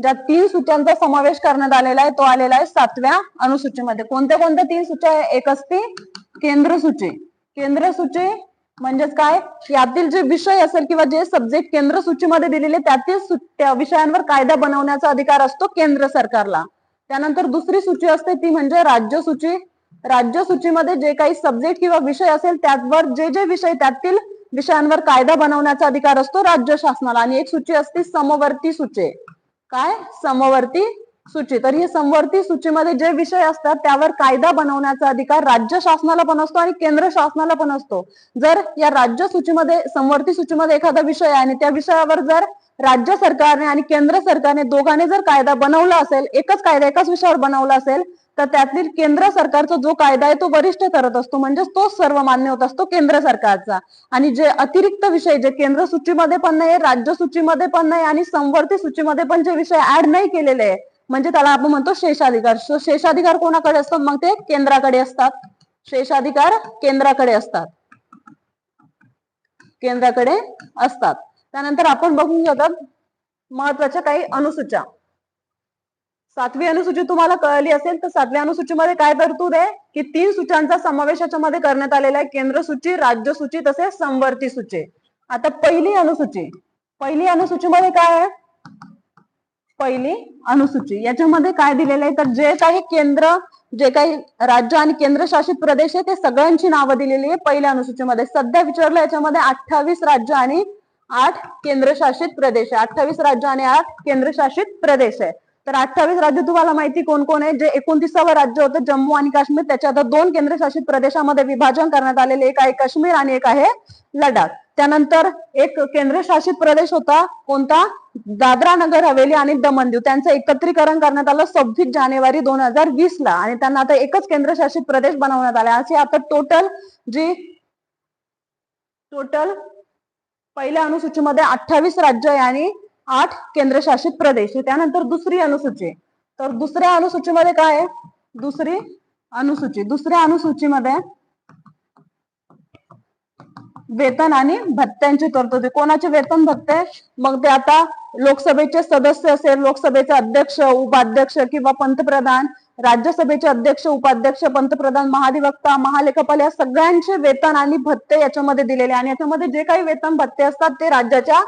ज्या तीन सूच्यांचा समावेश करण्यात आलेला आहे तो आलेला आहे सातव्या अनुसूचीमध्ये. कोणत्या कोणत्या तीन सूच्या एक असते केंद्र सूची. केंद्र सूची म्हणजेच काय? यातील जे विषय असेल किंवा जे सब्जेक्ट केंद्र सूचीमध्ये दिलेले त्यातील त्या विषयांवर कायदा बनवण्याचा अधिकार असतो केंद्र सरकारला. त्यानंतर दुसरी सूची असते ती म्हणजे राज्य सूची. राज्य सूचीमध्ये जे काही सब्जेक्ट किंवा विषय असेल त्यावर जे जे विषय त्यातील विषयांवर कायदा बनवण्याचा अधिकार असतो राज्य शासनाला. आणि एक सूची असते समवर्ती सूची. काय? समवर्ती सूची. तर ही समवर्ती सूचीमध्ये जे विषय असतात त्यावर कायदा बनवण्याचा अधिकार राज्य शासनाला पण असतो आणि केंद्र शासनाला पण असतो. जर या राज्य सूचीमध्ये समवर्ती सूचीमध्ये एखादा विषय आहे आणि त्या विषयावर जर राज्य सरकारने आणि केंद्र सरकारने दोघांनी जर कायदा बनवला असेल एकच कायदा एकाच विषयावर बनवला असेल तर त्यातील केंद्र सरकारचा जो कायदा आहे तो वरिष्ठ ठरत असतो. म्हणजेच तो सर्व मान्य होत असतो केंद्र सरकारचा. आणि जे अतिरिक्त विषय जे केंद्र सूचीमध्ये पण नाही राज्य सूचीमध्ये पण नाही आणि संवर्ती सूचीमध्ये पण जे विषय ऍड नाही केलेले आहे म्हणजे त्याला आपण म्हणतो शेषाधिकार. शेषाधिकार कोणाकडे असतात? मग ते केंद्राकडे असतात. शेषाधिकार केंद्राकडे असतात. केंद्राकडे असतात. त्यानंतर आपण बघून घेतात महत्त्वाच्या काही अनुसूचा सातवी अनुसूची तुम्हाला कळली असेल तर सातव्या अनुसूचीमध्ये काय तरतूद आहे की तीन सूच्यांचा समावेश याच्यामध्ये करण्यात आलेला आहे. केंद्र सूची राज्य सूची तसेच संवर्ती सूची. आता पहिली अनुसूची. पहिली अनुसूचीमध्ये काय आहे? पहिली अनुसूची. याच्यामध्ये काय दिलेलं आहे? तर जे काही केंद्र जे काही राज्य आणि केंद्रशासित प्रदेश आहे ते सगळ्यांची नावं दिलेली आहे पहिल्या अनुसूचीमध्ये. सध्या विचारलं याच्यामध्ये अठ्ठावीस राज्य आणि आठ केंद्रशासित प्रदेश आहे. अठ्ठावीस राज्य आणि आठ केंद्रशासित प्रदेश आहे. तर अठ्ठावीस राज्य तुम्हाला माहिती कोण कोण आहे? जे एकोणतीसावं राज्य होतं जम्मू आणि काश्मीर. त्याच्या आता दोन केंद्रशासित प्रदेशामध्ये विभाजन करण्यात आलेले. एक आहे काश्मीर आणि एक आहे लडाख. त्यानंतर एक केंद्रशासित प्रदेश होता कोणता? दादरा नगर हवेली आणि दमन दीव त्यांचं एकत्रीकरण करण्यात आलं सव्वीस जानेवारी दोन हजार वीस ला. आणि त्यांना आता एकच केंद्रशासित प्रदेश बनवण्यात आले. असे आता टोटल जी टोटल पहिल्या अनुसूचीमध्ये अठ्ठावीस राज्य आहे आणि आठ केंद्रशासित प्रदेश त्यानंतर दुसरी अनुसूची. तर दुसऱ्या अनुसूचीमध्ये काय आहे? दुसरी अनुसूची. दुसऱ्या अनुसूचीमध्ये वेतन आणि भत्त्यांची तरतुदी. कोणाचे वेतन भत्ते? मग ते आता लोकसभेचे सदस्य असेल लोकसभेचे अध्यक्ष उपाध्यक्ष किंवा पंतप्रधान राज्यसभेचे अध्यक्ष उपाध्यक्ष पंतप्रधान महाधिवक्ता महालेखापाल या सगळ्यांचे वेतन आणि भत्ते याच्यामध्ये दिलेले आणि याच्यामध्ये जे काही वेतन भत्ते असतात ते राज्याच्या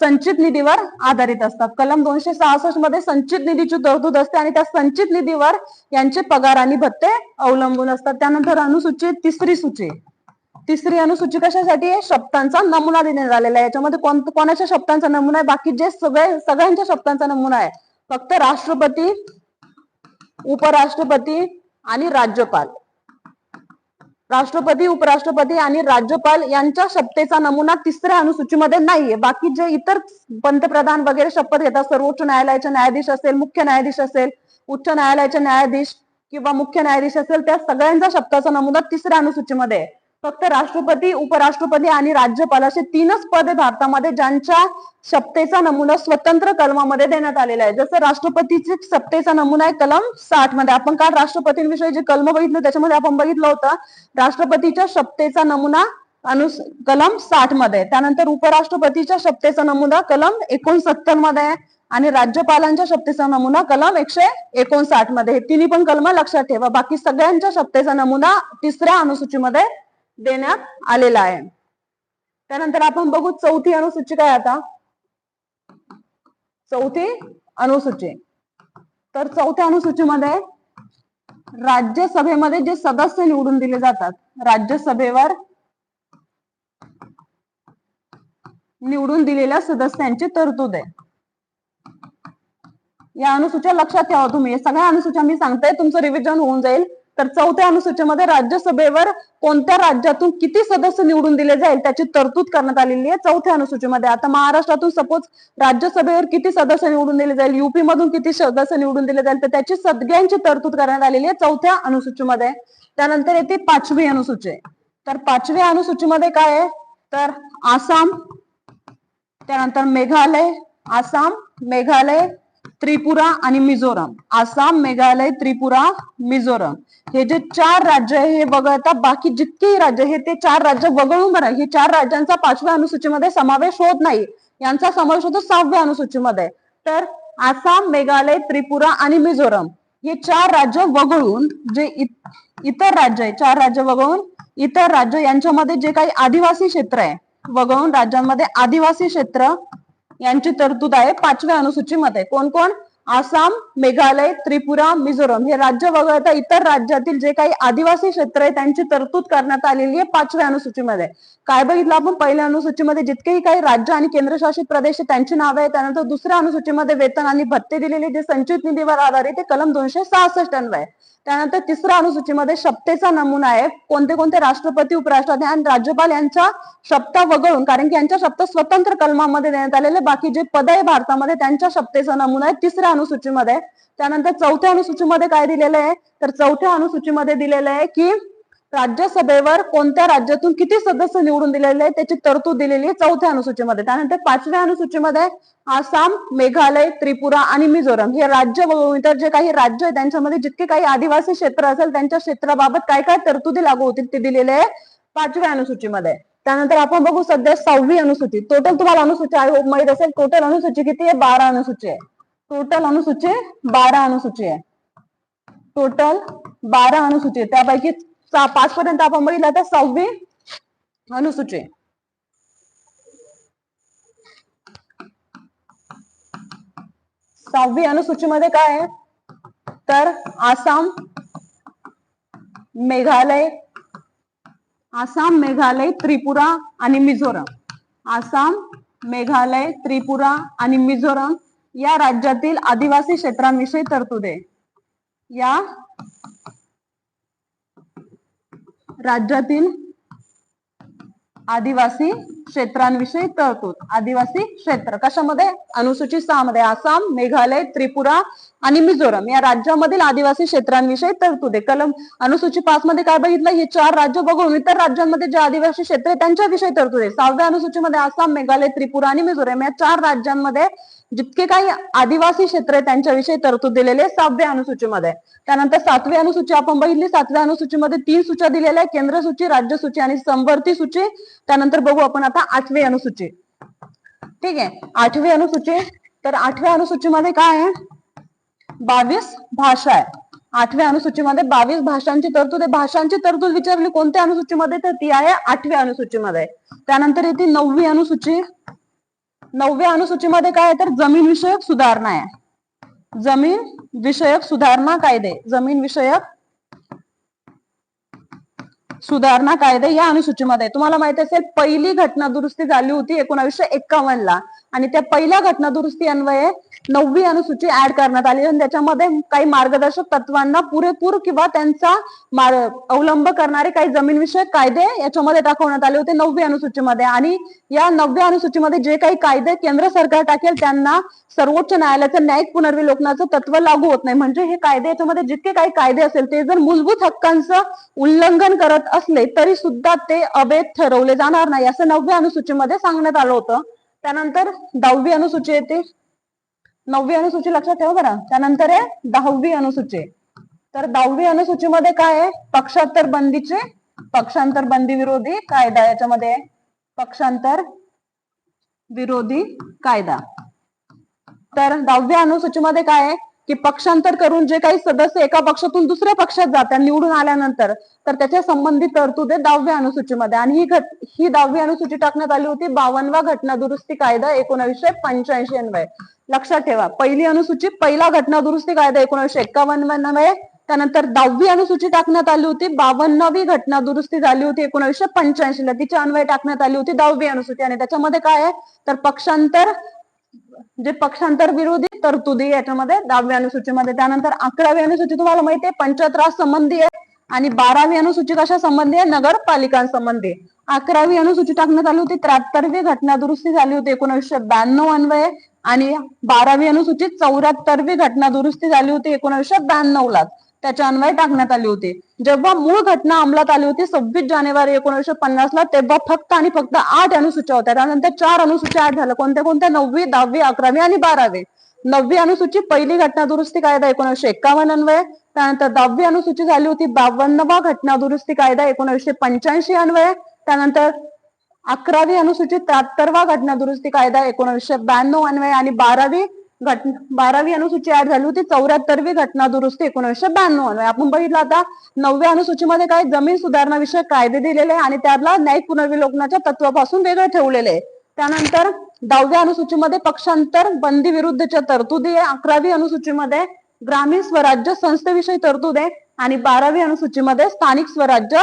संचित निधीवर आधारित असतात. कलम दोनशे सहासष्टमध्ये संचित निधीची तरतूद असते आणि त्या संचित निधीवर यांचे पगार आणि भत्ते अवलंबून असतात. त्यानंतर अनुसूची तिसरी सूची. तिसरी अनुसूची कशासाठी आहे? शब्दांचा नमुना देण्यात आलेला आहे. याच्यामध्ये कोण कोणाच्या शब्दांचा नमुना आहे? बाकी जे सगळे सगळ्यांच्या शब्दांचा नमुना आहे. फक्त राष्ट्रपती उपराष्ट्रपती आणि राज्यपाल. राष्ट्रपती उपराष्ट्रपती आणि राज्यपाल यांच्या शपथेचा नमुना तिसऱ्या अनुसूचीमध्ये नाहीये. बाकी जे इतर पंतप्रधान वगैरे शपथ घेतात सर्वोच्च न्यायालयाचे न्यायाधीश असेल मुख्य न्यायाधीश असेल उच्च न्यायालयाचे न्यायाधीश किंवा मुख्य न्यायाधीश असेल त्या सगळ्यांचा शब्दाचा नमुना तिसऱ्या अनुसूचीमध्ये आहे. फक्त राष्ट्रपती उपराष्ट्रपती आणि राज्यपाल असे तीनच पद भारतामध्ये ज्यांच्या सत्तेचा नमुना स्वतंत्र कलमामध्ये देण्यात आलेला आहे. जसं राष्ट्रपतीचे सत्तेचा नमुना आहे कलम साठमध्ये. आपण काल राष्ट्रपतींविषयी जे कलम बघितलं त्याच्यामध्ये आपण बघितलं होतं राष्ट्रपतीच्या सत्तेचा नमुना अनुस कलम साठमध्ये. त्यानंतर उपराष्ट्रपतीच्या सत्तेचा नमुना कलम एकोणसत्तरमध्ये आहे आणि राज्यपालांच्या शपथेचा नमुना कलम एकशे एकोणसाठमध्ये. हे तिन्ही पण कलम लक्षात ठेवा. बाकी सगळ्यांच्या शपथेचा नमुना तिसऱ्या अनुसूचीमध्ये देण्यात आलेला आहे. त्यानंतर आपण बघू चौथी अनुसूची काय आता? चौथी अनुसूची. तर चौथ्या अनुसूचीमध्ये राज्यसभेमध्ये जे सदस्य निवडून दिले जातात राज्यसभेवर निवडून दिलेल्या सदस्यांची तरतूद आहे. या अनुसूच्या लक्षात ठेवा तुम्ही. सगळ्या अनुसूच्या मी सांगताय तुमचं रिव्हिजन होऊन जाईल. तर चौथ्या अनुसूचीमध्ये राज्यसभेवर कोणत्या राज्यातून किती सदस्य निवडून दिले जाईल त्याची तरतूद करण्यात आलेली आहे चौथ्या अनुसूचीमध्ये. आता महाराष्ट्रातून सपोज राज्यसभेवर किती सदस्य निवडून दिले जाईल युपी मधून किती सदस्य निवडून दिले जाईल तर त्याची सगळ्यांची तरतूद करण्यात आलेली आहे चौथ्या अनुसूचीमध्ये. त्यानंतर येते पाचवी अनुसूची. तर पाचव्या अनुसूचीमध्ये काय आहे? तर आसाम त्यानंतर मेघालय आसाम मेघालय त्रिपुरा आणि मिझोरम. आसाम मेघालय त्रिपुरा मिझोरम. हे जे चार राज्य आहे हे वगळता बाकी जितकेही राज्य हे ते चार राज्य वगळून बरं. हे चार राज्यांचा पाचव्या अनुसूचीमध्ये समावेश होत नाही. यांचा समावेश होतो सहाव्या अनुसूचीमध्ये. तर आसाम मेघालय त्रिपुरा आणि मिझोरम हे चार राज्य वगळून जे इतर राज्य आहे चार राज्य वगळून इतर राज्य यांच्यामध्ये जे काही आदिवासी क्षेत्र आहे वगळून राज्यांमध्ये आदिवासी क्षेत्र यांची तरतूद आहे पाचव्या अनुसूचीमध्ये. कोण कोण आसाम मेघालय त्रिपुरा मिझोरम हे राज्य वगळता इतर राज्यातील जे काही आदिवासी क्षेत्र आहे त्यांची तरतूद करण्यात आलेली आहे पाचव्या अनुसूचीमध्ये. काय बघितलं आपण? पहिल्या अनुसूचीमध्ये जितकेही काही राज्य आणि केंद्रशासित प्रदेश त्यांची नावे आहेत त्यानंतर दुसऱ्या अनुसूचीमध्ये वेतन आणि भत्ते दिलेले जे संचित निधीवर आधारित ते कलम दोनशे सहासष्ट अन्वय त्यानंतर तिसऱ्या अनुसूचीमध्ये शपथेचा नमुना आहे. कोणते कोणते राष्ट्रपती उपराष्ट्रपती आणि राज्यपाल यांच्या शपथा वगळून कारण की यांच्या शब्द स्वतंत्र कलमामध्ये देण्यात आलेले बाकी जे पद आहे भारतामध्ये त्यांच्या शपथेचा नमुना आहे तिसऱ्या अनुसूचीमध्ये. त्यानंतर चौथ्या अनुसूचीमध्ये काय दिलेलं आहे? तर चौथ्या अनुसूचीमध्ये दिलेलं आहे की राज्यसभेवर कोणत्या राज्यातून किती सदस्य निवडून दिलेले आहेत त्याची तरतूद दिलेली आहे चौथ्या अनुसूचीमध्ये. त्यानंतर पाचव्या अनुसूचीमध्ये आसाम मेघालय त्रिपुरा आणि मिझोरम. हे राज्य इतर जे काही राज्य आहे त्यांच्यामध्ये जितके काही आदिवासी क्षेत्र असेल त्यांच्या क्षेत्राबाबत काय काय तरतुदी लागू होतील ते दिलेले आहे पाचव्या अनुसूचीमध्ये. त्यानंतर आपण बघू सध्या सहावी अनुसूची. टोटल तुम्हाला अनुसूची आय होप माहीत असेल. टोटल अनुसूची किती आहे? बारा अनुसूची आहे. टोटल अनुसूची बारा अनुसूची आहे. टोटल बारा अनुसूची आहे. त्यापैकी पाच पर्यंत आपण बघितलं तर सहावी अनुसूची. सहावी अनुसूचीमध्ये काय आहे? तर आसाम मेघालय आसाम मेघालय त्रिपुरा आणि मिझोरम. आसाम मेघालय त्रिपुरा आणि मिझोरम या राज्यातील आदिवासी क्षेत्रांविषयी तरतूद. आहे या राज्यातील आदिवासी क्षेत्रांविषयी तरतूद आदिवासी क्षेत्र. कशामध्ये? अनुसूचित सहा मध्ये आसाम मेघालय त्रिपुरा आणि मिझोरम. या राज्यामधील आदिवासी क्षेत्रांविषयी तरतूद आहे. कलम अनुसूची पाच मध्ये काय बघितलं? हे चार राज्य बघून इतर राज्यांमध्ये जे आदिवासी क्षेत्र आहे त्यांच्याविषयी तरतूद आहे. सहाव्या अनुसूचीमध्ये आसाम मेघालय त्रिपुरा आणि मिझोरम. या चार राज्यांमध्ये जितके काही आदिवासी क्षेत्र आहे त्यांच्याविषयी तरतूद दिलेले आहे सहाव्या अनुसूचीमध्ये. त्यानंतर सातवी अनुसूची आपण बघितली. सातव्या अनुसूचीमध्ये तीन सूच्या दिलेल्या आहे केंद्र सूची राज्य सूची आणि संवर्ती सूची. त्यानंतर बघू आपण आता आठवी अनुसूची. ठीक? आहे आठवी अनुसूची तर आठव्या अनुसूचीमध्ये काय आहे? बावीस भाषा आहे. आठव्या अनुसूचीमध्ये बावीस भाषांची तरतूद आहे. भाषांची तरतूद विचारली कोणत्या अनुसूचीमध्ये? तर ती आहे आठव्या अनुसूचीमध्ये. त्यानंतर येते नववी अनुसूची. नवव्या अनुसूचीमध्ये काय आहे? तर जमीन विषयक सुधारणा आहे. जमीन विषयक सुधारणा कायदे. जमीन विषयक सुधारणा कायदे या अनुसूचीमध्ये तुम्हाला माहिती असेल पहिली घटना दुरुस्ती झाली होती एकोणावीसशे एक्कावन्न ला आणि त्या पहिल्या घटना दुरुस्ती अन्वये नववी अनुसूची ऍड करण्यात आली. आणि त्याच्यामध्ये काही मार्गदर्शक तत्वांना पुरेपूर किंवा त्यांचा अवलंब करणारे काही जमीन विषयक कायदे याच्यामध्ये दाखवण्यात आले होते नववी अनुसूचीमध्ये. आणि या नवव्या अनुसूचीमध्ये जे काही कायदे केंद्र सरकार टाकेल त्यांना सर्वोच्च न्यायालयाचं न्यायिक पुनर्विलोकनाचं तत्व लागू होत नाही. म्हणजे हे कायदे याच्यामध्ये जितके काही कायदे असेल ते जर मूलभूत हक्कांचं उल्लंघन करत असले तरी सुद्धा ते अवैध ठरवले जाणार नाही असं नवव्या अनुसूचीमध्ये सांगण्यात आलं होतं. त्यानंतर दहावी अनुसूची येते. नववी अनुसूची लक्षात ठेवा बरं. त्यानंतर आहे दहावी अनुसूची. तर दहावी अनुसूचीमध्ये काय आहे? पक्षांतर बंदीचे पक्षांतर बंदी विरोधी कायदा याच्यामध्ये पक्षांतर विरोधी कायदा. तर दहाव्या अनुसूचीमध्ये काय आहे? की पक्षांतर करून जे काही सदस्य एका पक्षातून दुसऱ्या पक्षात जातात निवडून आल्यानंतर तर त्याच्या संबंधित तरतुदे दहाव्या अनुसूचीमध्ये. आणि ही घट ही दहावी अनुसूची टाकण्यात आली होती बावनवा घटना दुरुस्ती कायदा एकोणविशे पंच्याऐंशी अन्वय. लक्षात ठेवा पहिली अनुसूची पहिला घटना दुरुस्ती कायदा एकोणविशे एक्कावन्न अन्वये त्यानंतर दहावी अनुसूची टाकण्यात आली होती बावन्नवी घटना दुरुस्ती झाली होती एकोणीसशे पंच्याऐंशी ला तिच्या अन्वय टाकण्यात आली होती दहावी अनुसूची. आणि त्याच्यामध्ये काय आहे? तर पक्षांतर जे पक्षांतर विरोधी तरतुदी याच्यामध्ये दहावी अनुसूचीमध्ये त्यानंतर अकरावी अनुसूची तुम्हाला माहिती आहे पंचायत राज संबंधी आहे आणि बारावी अनुसूची कशा संबंधी आहे नगरपालिकांसंबंधी. अकरावी अनुसूची टाकण्यात आली होती त्र्याहत्तरवी घटना दुरुस्ती झाली होती एकोणीसशे ब्याण्णव अन्वये आणि बारावी अनुसूचित चौऱ्याहत्तरवी घटना दुरुस्ती झाली होती एकोणीसशे ब्याण्णव ला त्याच्या अन्वय टाकण्यात आली होती. जेव्हा मूळ घटना अंमलात आली होती सव्वीस जानेवारी एकोणीसशे पन्नास ला तेव्हा फक्त आणि फक्त आठ अनुसूच्या होत्या. त्यानंतर चार अनुसूच्या आठ झाल्या कोणत्या कोणत्या नववी दहावी अकरावी आणि बारावी. नववी अनुसूची पहिली घटना दुरुस्ती कायदा एकोणीसशे एक्कावन्न अन्वय. त्यानंतर दहावी अनुसूची झाली होती बावन्नवा घटना दुरुस्ती कायदा एकोणीसशे पंच्याऐंशी अन्वय. त्यानंतर अकरावी अनुसूची त्र्याहत्तरवा घटना दुरुस्ती कायदा एकोणीसशे ब्याण्णव अन्वय आणि बारावी. घट बारावी अनुसूची ऍड झाली होती. चौऱ्याहत्तरवी घटना दुरुस्ती एकोणीसशे ब्याण्णव आपण बघितलं आता नवव्या अनुसूचीमध्ये काय जमीन सुधारणाविषयक कायदे दिलेले आणि त्याला न्यायिक पुनर्विलोकनाच्या तत्वापासून वेगळे ठेवलेले आहे. त्यानंतर दहाव्या अनुसूचीमध्ये पक्षांतर बंदी विरुद्धच्या तरतुदी आहे. अकरावी अनुसूचीमध्ये ग्रामीण स्वराज्य संस्थेविषयी तरतूद आहे. आणि बारावी अनुसूचीमध्ये स्थानिक स्वराज्य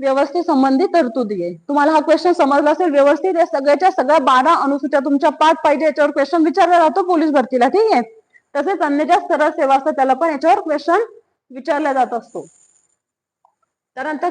व्यवस्थेसंबंधी तरतुदी आहे तुम्हाला हा क्वेश्चन समजला असेल व्यवस्थित या. सगळ्याच्या सगळ्या बारा अनुसूच्या तुमच्या पाठ पाहिजे याच्यावर क्वेश्चन विचारला जातो पोलीस भरतीला ठीक आहे? तसेच अन्य ज्या सरळ सेवा असतात त्याला पण याच्यावर क्वेश्चन विचारला जात असतो. त्यानंतर